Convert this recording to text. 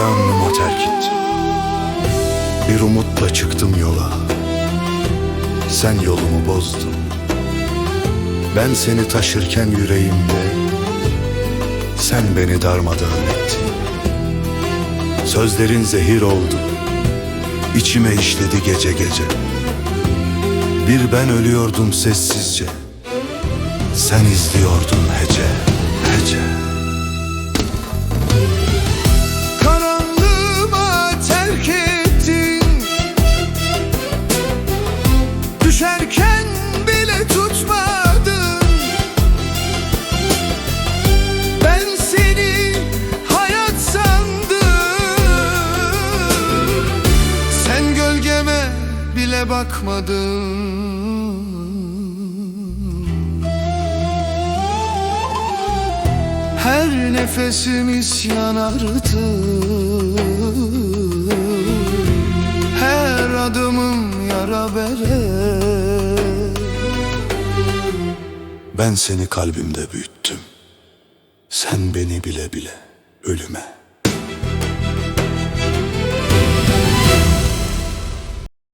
alnıma terk ettin Bir umutla çıktım yola. Sen yolumu bozdun. Ben seni taşırken yüreğimde Sen beni darmadağın ettin. Sözlerin zehir oldu. İçime işledi gece gece. Bir ben ölüyordum sessizce. Sen izliyordun hece hece Düşerken bile tutmadın. Ben seni hayat sandım. Sen gölgeme bile bakmadın. Her nefesim isyan artı. Her adımım yara bere Ben seni kalbimde büyüttüm. Sen beni bile bile ölüme